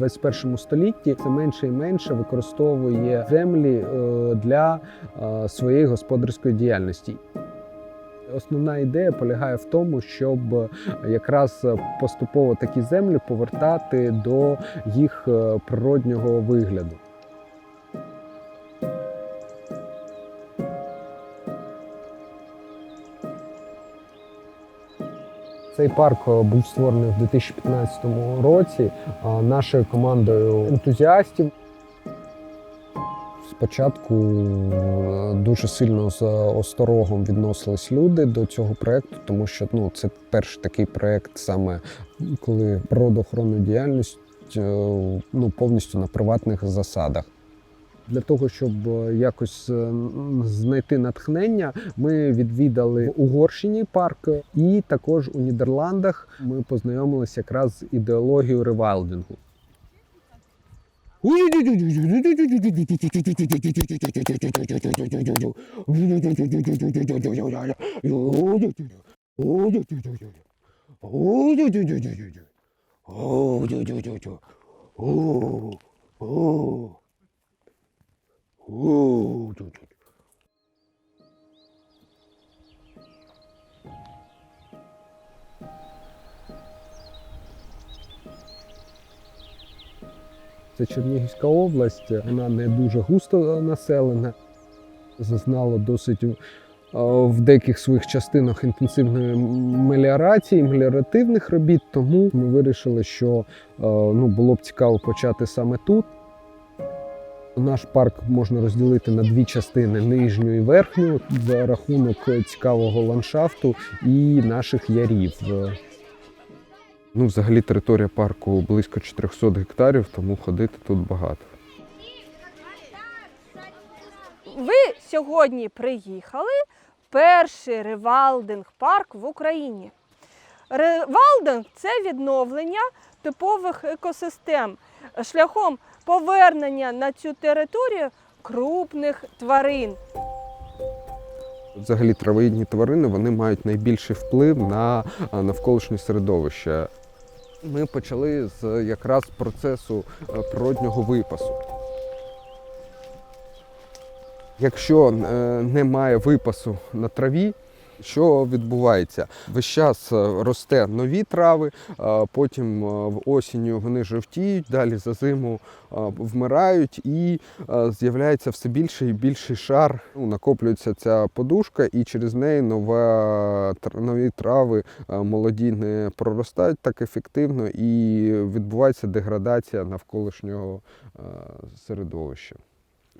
людина в 21 столітті все менше і менше використовує землі е, для е, своєї господарської діяльності. Основна ідея полягає в тому, щоб якраз поступово такі землі повертати до їх е, природнього вигляду. Цей парк е, був створений в 2015 році нашою командою ентузіастів. Спочатку е, дуже сильно з осторогом відносились люди до цього проекту, тому що ну, це перший такий проект, саме коли природоохоронна діяльність е, ну, повністю на приватних засадах. Для того, щоб е, якось е, знайти натхнення, ми відвідали в Угорщині парк і також у Нідерландах ми познайомилися якраз з ідеологією ревайлдингу. Це Чернігівська область, вона не дуже густо населена, зазнала досить е, в деяких своїх частинах інтенсивної меліорації, меліоративних робіт. Тому ми вирішили, що е, ну, було б цікаво почати саме тут. Наш парк можна розділити на дві частини: нижню і верхню, за рахунок цікавого ландшафту і наших ярів. Ну, взагалі територія парку близько 400 гектарів, тому ходити тут багато. Ви сьогодні приїхали перший ревалдинг парк в Україні. Ревалдинг це відновлення типових екосистем шляхом повернення на цю територію крупних тварин. Взагалі травоїдні тварини вони мають найбільший вплив на навколишнє середовище. Ми почали з якраз процесу е, природнього випасу. Якщо е, немає випасу на траві, що відбувається? Весь час е, росте нові трави, а потім е, в осінню вони жовтіють, далі за зиму е, вмирають і е, з'являється все більший і більший шар. Ну, накоплюється ця подушка, і через неї нова, нові трави е, молоді не проростають так ефективно, і відбувається деградація навколишнього е, середовища.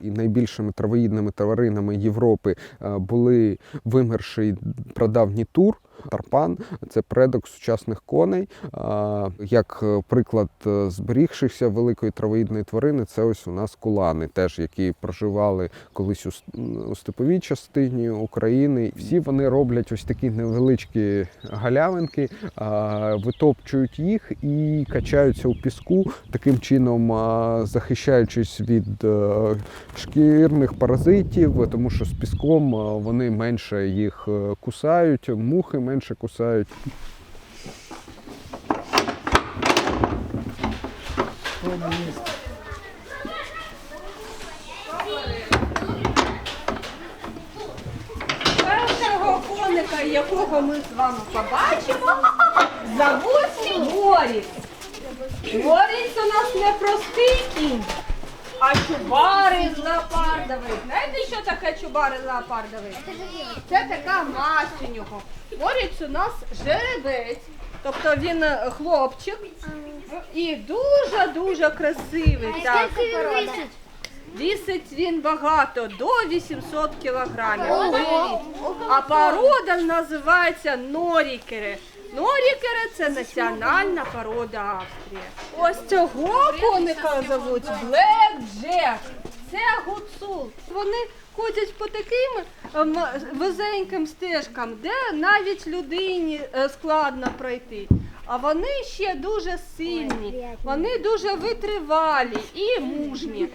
І найбільшими травоїдними тваринами Європи е, були вимерший прадавній тур. Тарпан це предок сучасних коней. Як е, приклад е, зберігшихся великої травоїдної тварини, це ось у нас кулани, теж які проживали колись у степовій частині України. Всі вони роблять ось такі невеличкі галявинки, витопчують їх і качаються у піску, таким чином захищаючись від е, шкірних паразитів, тому що з піском вони менше їх кусають, мухи менше кусають. Першого коника, якого ми з вами побачимо, зовуть Боріс. Боріс у нас не простий кінь, а чубарий леопардовий. Знаєте, що таке чубарий леопардовий? Це така масть у нього. Боріс у нас жеребець, тобто він е, хлопчик і дуже-дуже красивий. Так. Вісить він багато, до 800 кілограмів. А порода називається норікери. Норікери це національна порода Австрії. Ось цього коника зовуть Блек Джек. Це гуцул. Вони ходять по таким ем, вузеньким стежкам, де навіть людині е, складно пройти. А вони ще дуже сильні, вони дуже витривалі і мужні.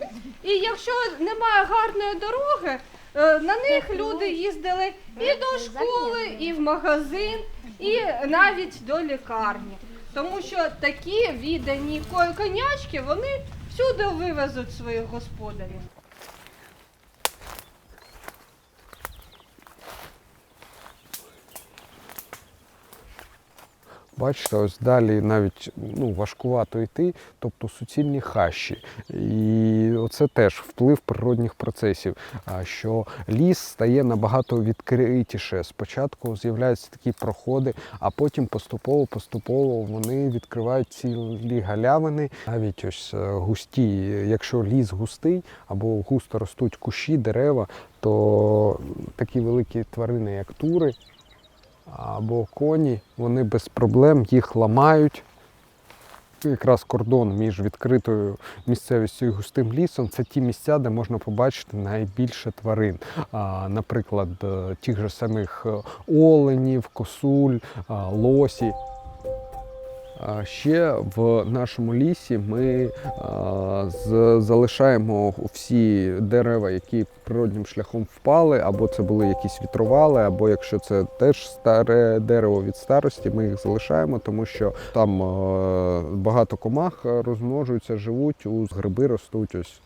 І якщо немає гарної дороги, е, на них люди їздили і до школи, і в магазин, і навіть до лікарні. Тому що такі віддані конячки, вони всюди вивезуть своїх господарів. Бачите, ось далі навіть ну, важкувато йти, тобто суцільні хащі. І це теж вплив природних процесів, що ліс стає набагато відкритіше. Спочатку з'являються такі проходи, а потім поступово-поступово вони відкривають цілі галявини. Навіть ось е, густі, якщо ліс густий або густо ростуть кущі, дерева, то такі великі тварини, як тури, або коні, вони без проблем їх ламають. Якраз кордон між відкритою місцевістю і густим лісом це ті місця, де можна побачити найбільше тварин. Наприклад, е, тих же самих е, оленів, косуль, лосі. Ще в нашому лісі ми залишаємо всі дерева, які природнім шляхом впали, або це були якісь вітровали, або якщо це теж старе дерево від старості, ми їх залишаємо, тому що там багато комах розмножуються, живуть, у гриби ростуть ось.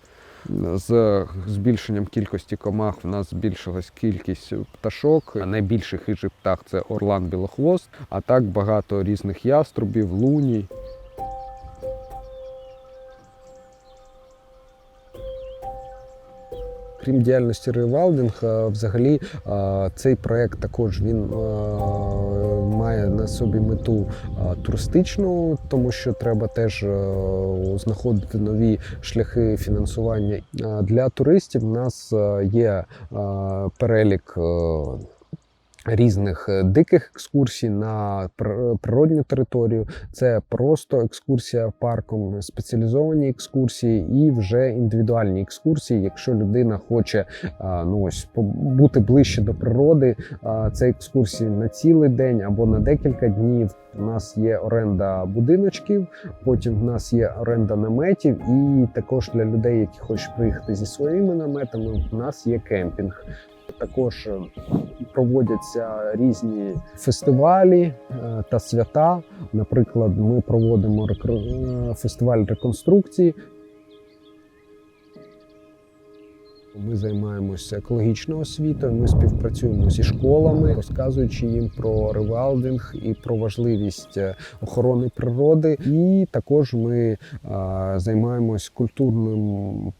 З збільшенням кількості комах в нас збільшилась кількість пташок. Найбільший хижий птах це орлан білохвост, а так багато різних яструбів, луній. Крім діяльності ревалдинг, взагалі цей проект також він має на собі мету туристичну, тому що треба теж е, знаходити нові шляхи фінансування. Для туристів у нас е, є е, перелік. Різних е, диких екскурсій на пр- природню територію, це просто екскурсія парком, спеціалізовані екскурсії і вже індивідуальні екскурсії. Якщо людина хоче ну ось бути ближче до природи, це екскурсії на цілий день або на декілька днів. У нас є оренда будиночків, потім в нас є оренда наметів, і також для людей, які хочуть приїхати зі своїми наметами, в нас є кемпінг. Також е, проводяться різні фестивалі е, та свята. Наприклад, ми проводимо е, фестиваль реконструкції. Ми займаємося екологічною освітою. Ми співпрацюємо зі школами, розказуючи їм про ревалдинг і про важливість охорони природи. І також ми займаємось культурним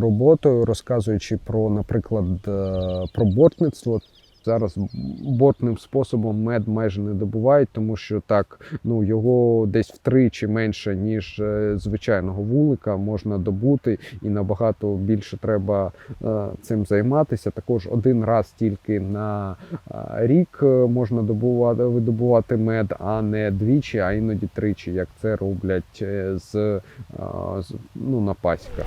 роботою, розказуючи про, наприклад, е, про бортництво. Зараз бортним способом мед майже не добувають, тому що так ну його десь втричі менше ніж е, звичайного вулика можна добути, і набагато більше треба е, цим займатися. Також один раз тільки на е, рік можна добувати видобувати мед, а не двічі, а іноді тричі, як це роблять з, е, з ну на пасіках.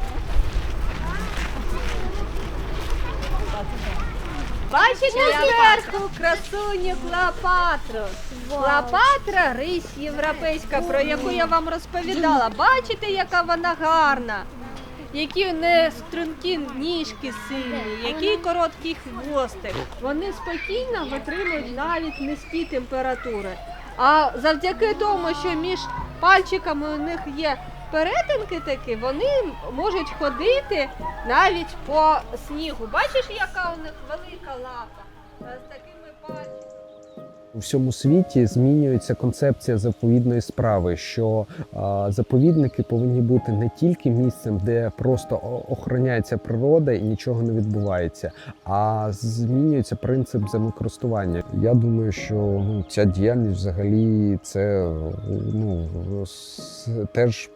Бачите зверху красуню Клеопатру? Клеопатра рись європейська, про яку я вам розповідала. Бачите, яка вона гарна? Які не стрункі ніжки сильні, який короткий хвостик. Вони спокійно витримують навіть низькі температури. А завдяки тому, що між пальчиками у них є перетинки такі, вони можуть ходити навіть по снігу. Бачиш, яка у них велика лапа Е, з такими пальчиками. У всьому світі змінюється концепція заповідної справи, що а, заповідники повинні бути не тільки місцем, де просто охороняється природа і нічого не відбувається, а змінюється принцип землекористування. Я думаю, що ну, ця діяльність взагалі це ну, теж.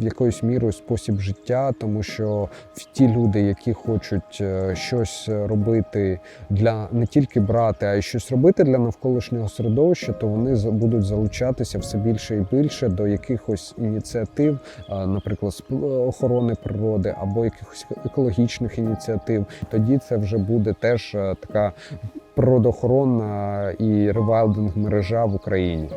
Якоюсь мірою спосіб життя, тому що ті люди, які хочуть е, щось робити для не тільки брати, а й щось робити для навколишнього середовища, то вони будуть залучатися все більше і більше до якихось ініціатив, наприклад, сп- охорони природи або якихось екологічних ініціатив. Тоді це вже буде теж е, така природоохоронна і ревайлдинг мережа в Україні.